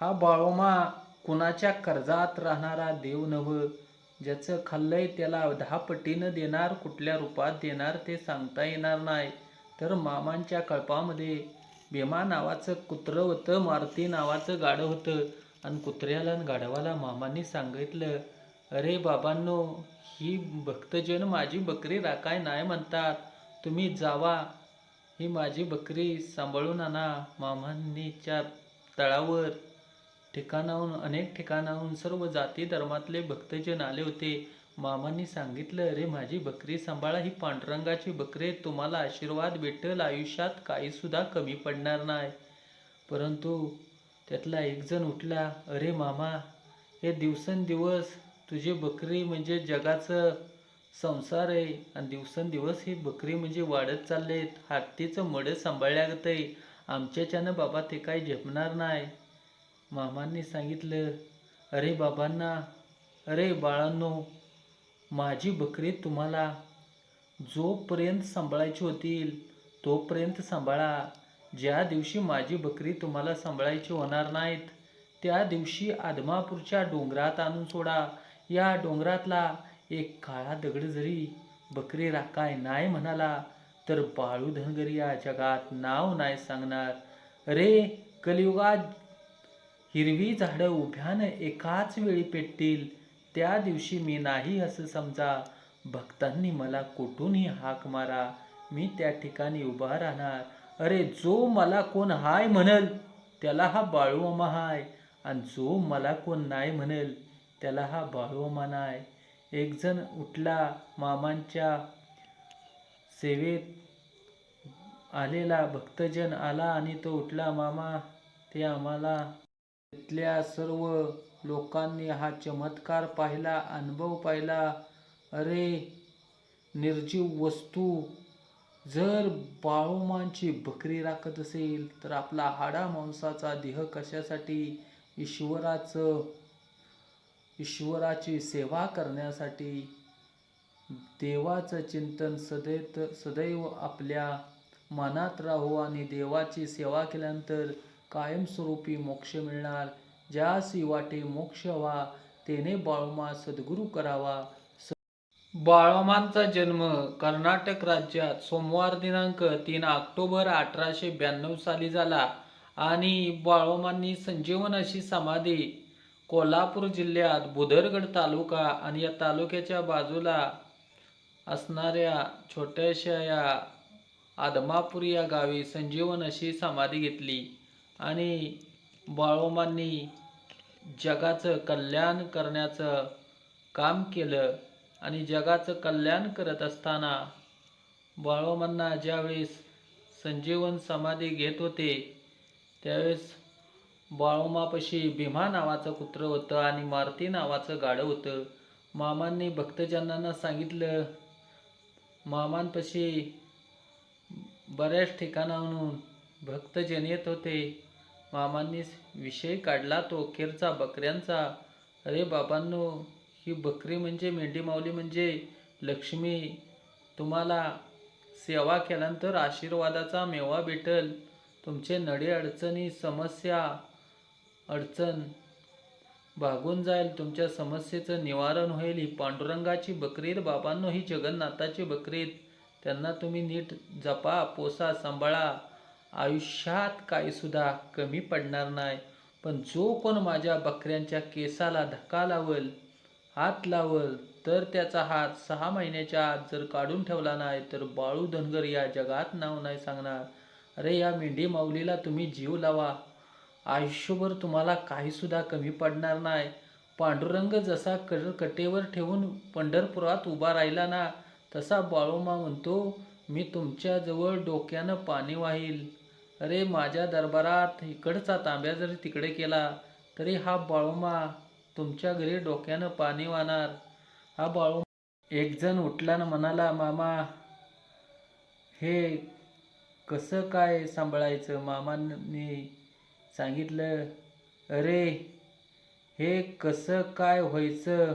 हा बाळोमा कुणाच्या कर्जात राहणारा देव नव ज्याचं खाल्लंय त्याला दहा पटीनं देणार कुठल्या रूपात देणार ते सांगता येणार नाही. तर मामांच्या कळपामध्ये भीमा नावाचं कुत्रं होतं मारुती नावाचं गाडं होतं. आणि कुत्र्याला आणि गाढवाला मामांनी सांगितलं अरे बाबांनो ही भक्तजन माझी बकरी राखाय नाही म्हणतात. तुम्ही जावा ही माझी बकरी सांभाळून आणा. मामांनीच्या तळावर ठिकाणाहून अनेक ठिकाणाहून सर्व जाती धर्मातले भक्तजन आले होते. मामांनी सांगितलं अरे माझी बकरी सांभाळा ही पांडुरंगाची बकरी आहे. तुम्हाला आशीर्वाद भेटेल आयुष्यात काही सुद्धा कमी पडणार नाही. परंतु त्यातला एक जण उठला अरे मामा हे दिवसेंदिवस तुझी बकरी म्हणजे जगाचं संसार आहे आणि दिवसेंदिवस ही बकरी म्हणजे वाढत चालले आहेत हत्तीचं मड सांभाळल्यागत आहे आमच्याच्यानं बाबा ते काही झेपणार नाही. मामांनी सांगितलं अरे बाबांना अरे बाळांनो माझी बकरी तुम्हाला जोपर्यंत सांभाळायची होतील तोपर्यंत सांभाळा. ज्या दिवशी माझी बकरी तुम्हाला सांभाळायची होणार नाहीत त्या दिवशी आदमापूरच्या डोंगरात आणून सोडा. या डोंगरातला एक काळा दगड जरी बकरी राखाय नाही म्हणाला तर बाळू धनगरी या जगात नाव नाही सांगणार. अरे कलियुगात हिरवी झाडं उभ्यानं एकाच वेळी पेटतील त्या दिवशी मी नाही असं समजा. भक्तांनी मला कुठूनही हाक मारा मी त्या ठिकाणी उभा राहणार. अरे जो मला कोण हाय म्हणल त्याला हा बाळूमामा हाय. आणि जो मला कोण नाही म्हणेल त्याला हा बाळूमामा नाही. एकजण उठला मामांच्या सेवेत आलेला भक्तजन आला आणि तो उठला मामा ते आम्हाला तिथल्या सर्व लोकांनी हा चमत्कार पाहिला अनुभव पाहिला. अरे निर्जीव वस्तू! जर बाळोमांची बकरी राखत असेल तर आपला हाडा मांसाचा देह कशासाठी? ईश्वराचं ईश्वराची सेवा करण्यासाठी. देवाचं चिंतन सदैत सदैव आपल्या मनात राहू आणि देवाची सेवा केल्यानंतर कायमस्वरूपी मोक्ष मिळणार. ज्यासी वाटे मोक्ष व्हा तेने बाळोमा सद्गुरू करावा. बाळोमांचा जन्म कर्नाटक राज्यात सोमवार दिनांक तीन ऑक्टोबर अठराशे ब्याण्णव साली झाला आणि बाळोमांनी संजीवन अशी समाधी कोल्हापूर जिल्ह्यात बुधरगड तालुका आणि या तालुक्याच्या बाजूला असणाऱ्या छोट्याशा या आदमापूर या गावी संजीवन अशी समाधी घेतली. आणि बाळोमांनी जगाचं कल्याण करण्याचं काम केलं आणि जगाचं कल्याण करत असताना बाळोमांना ज्यावेळेस संजीवन समाधी घेत होते त्यावेळेस बाळोमापाशी भीमा नावाचं कुत्रं होतं आणि मारुती नावाचं गाडं होतं. मामांनी भक्तजनांना सांगितलं मामांपाशी बऱ्याच ठिकाणाहून भक्तजन येत होते. मामांनी विषय काढला तो अखेरचा बकऱ्यांचा. अरे बाबांनो ही बकरी म्हणजे मेंढी माऊली म्हणजे लक्ष्मी. तुम्हाला सेवा केल्यानंतर आशीर्वादाचा मेवा भेटल. तुमचे नडे अडचणी समस्या अडचण भागून जाईल. तुमच्या समस्येचं निवारण होईल. ही पांडुरंगाची बकरीत बाबांनो ही जगन्नाथाची बकरीत त्यांना तुम्ही नीट जपा पोसा सांभाळा. आयुष्यात काहीसुद्धा कमी पडणार नाही. पण जो कोण माझ्या बकऱ्यांच्या केसाला धक्का लावल हात लावल तर त्याचा हात सहा महिन्याच्या आत जर काढून ठेवला नाही तर बाळू धनगर या जगात नाव नाही सांगणार. अरे या मेंढी माऊलीला तुम्ही जीव लावा. आयुष्यभर तुम्हाला काहीसुद्धा कमी पडणार नाही. पांडुरंग जसा कर कटेवर ठेवून पंढरपुरात उभा राहिला ना तसा बाळूमा म्हणतो मी तुमच्याजवळ डोक्यानं पाणी वाहील. अरे माझ्या दरबारात इकडचा तांब्या जरी तिकडे केला तरी हा बाळोमा तुमच्या घरी डोक्यानं पाणी वाहणार. हा बाळू एकजण उठल्यानं म्हणाला मामा हे कसं काय सांभाळायचं? मामांनी सांगितलं अरे हे कसं काय व्हायचं?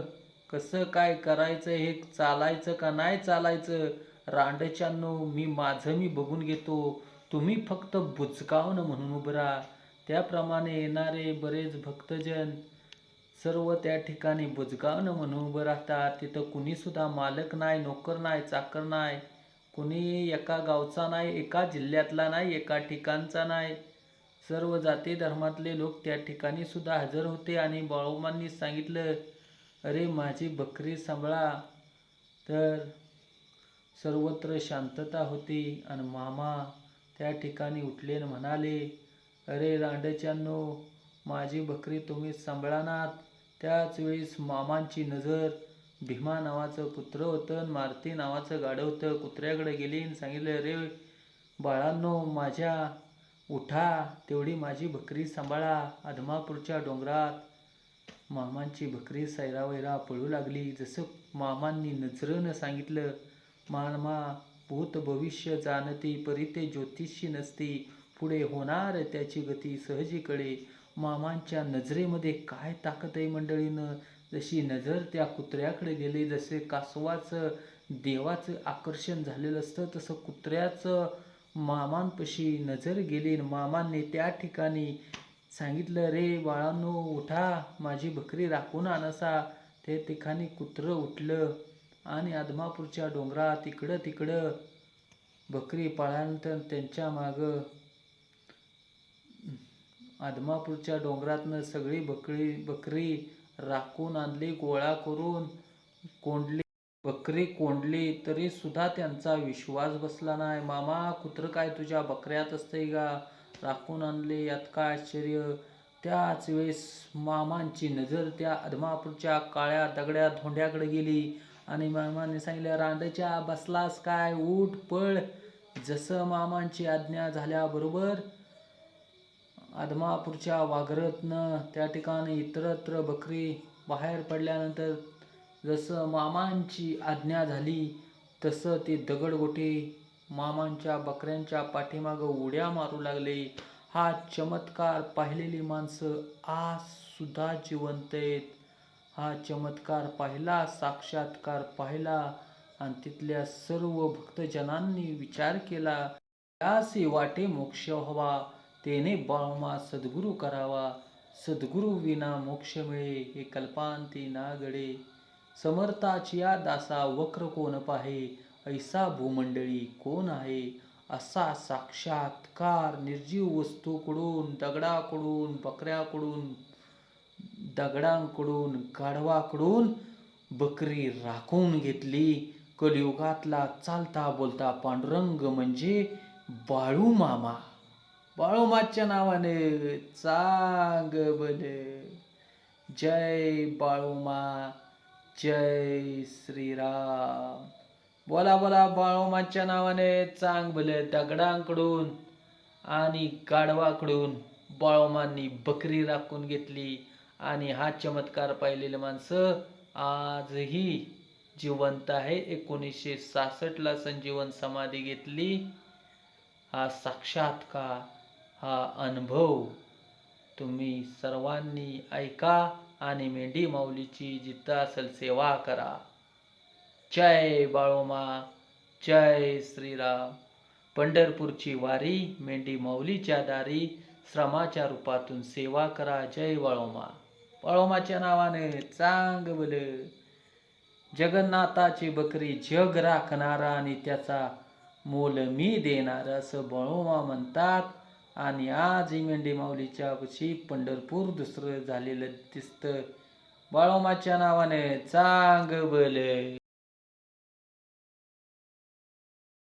कसं काय करायचं? हे चालायचं का नाही चालायचं? रांडच्यानो मी माझं मी बघून घेतो. तुम्ही फक्त बुचकावणं म्हणून उभं राहा. त्याप्रमाणे येणारे बरेच भक्तजन सर्व त्या ठिकाणी बुजगावनं म्हणून उभं राहतात. तिथं कुणीसुद्धा मालक नाही नोकर नाही चाकर नाही. कुणी एका गावचा नाही एका जिल्ह्यातला नाही एका ठिकाणचा नाही. सर्व जाती धर्मातले लोक त्या ठिकाणी सुद्धा हजर होते आणि बाळोमांनी सांगितलं अरे माझी बकरी सांभाळा. तर सर्वत्र शांतता होती आणि मामा त्या ठिकाणी उठले म्हणाले अरे रांडच्यांनो माझी बकरी तुम्ही सांभाळानात त्याच वेळेस मामांची नजर भीमा नावाचं कुत्रं होतं आणि मारुती नावाचं गाडं होतं. कुत्र्याकडे गेली आणि सांगितलं रे बाळांनो माझ्या उठा तेवढी माझी बकरी सांभाळा. आदमापूरच्या डोंगरात मामांची बकरी सैरावैरा पळू लागली. जसं मामांनी नजरेनं सांगितलं मामा भूत भविष्य जाणती परिते ज्योतिषी नसती. पुढे होणार त्याची गती सहजीकडे. मामांच्या नजरेमध्ये काय ताकद आहे मंडळीनं? जशी नजर त्या कुत्र्याकडे गेली जसे कासवाचं देवाचं आकर्षण झालेलं असतं तसं कुत्र्याचं मामांपाशी नजर गेली. मामांनी त्या ठिकाणी सांगितलं रे बाळांनो उठा. माझी बकरी राखून आणसा ते ठिकाणी कुत्रं उठलं. आणि आदमापूरच्या डोंगरात इकडं तिकडं बकरी पाळल्यानंतर त्यांच्या मागं आदमापूरच्या डोंगरातनं सगळी बकरी बकरी राखून आणली गोळा करून कोंडली बकरी कोंडली तरी सुद्धा त्यांचा विश्वास बसला नाही. मामा कुत्रं काय तुझ्या बकऱ्यात असतंय का? राखून आणले यात काय आश्चर्य? त्याच वेळेस मामांची नजर त्या आदमापूरच्या काळ्या दगड्या धोंड्याकडे गेली. आणि मामाने सांगितलं रांडच्या बसलास काय? उठ पळ. जसं मामांची आज्ञा झाल्याबरोबर आदमापूरच्या वाघरतनं त्या ठिकाणी इतरत्र बकरी बाहेर पडल्यानंतर जसं मामांची आज्ञा झाली तसं ते दगडगोटे मामांच्या बकऱ्यांच्या पाठीमागं उड्या मारू लागले. हा चमत्कार पाहिलेली माणसं आज सुद्धा जिवंत आहेत. हा चमत्कार पाहिला साक्षात्कार पाहिला आणि तिथल्या सर्व भक्तजनांनी विचार केला त्यासी वाटे मोक्ष व्हावा तेने बाळमा सद्गुरु करावा. सद्गुरु विना मोक्ष मिळे हे कल्पांती ना गडे समर्थाची या दासा वक्र कोण पाहे? ऐसा भूमंडळी कोण आहे? असा साक्षात्कार निर्जीव वस्तूकडून दगडाकडून बकऱ्याकडून दगडांकडून गाढवाकडून बकरी राखून घेतली. कलियुगातला चालता बोलता पांडुरंग म्हणजे बाळू मामा. बाळूमाच्या नावाने चांग बने. जय बाळूमा जय श्रीराम. बोला बोला बाळूमाच्या नावाने चांग भले दगडांकडून आणि गाढवाकडून बाळूमांनी बकरी राखून घेतली. आणि हा चमत्कार पाहिलेले माणसं आजही जिवंत आहे. एकोणीसशे सासष्टला संजीवन समाधी घेतली. हा साक्षात्कार हा अनुभव तुम्ही सर्वांनी ऐका आणि मेंढी माऊलीची जिथं असेल सेवा करा. जय बाळोमा जय श्रीराम. पंढरपूरची वारी मेंढी माऊलीच्या दारी श्रमाच्या रूपातून सेवा करा. जय बाळोमा. बाळोमाच्या नावाने चांग बल. जगन्नाथाची बकरी जग राखणारा आणि त्याचा मोल मी देणार असं बाळोमा म्हणतात. आणि आज मेंढी माऊलीच्या पशी पंढरपूर दुसरं झालेलं दिसतं. बाळोमाच्या नावाने चांग बल.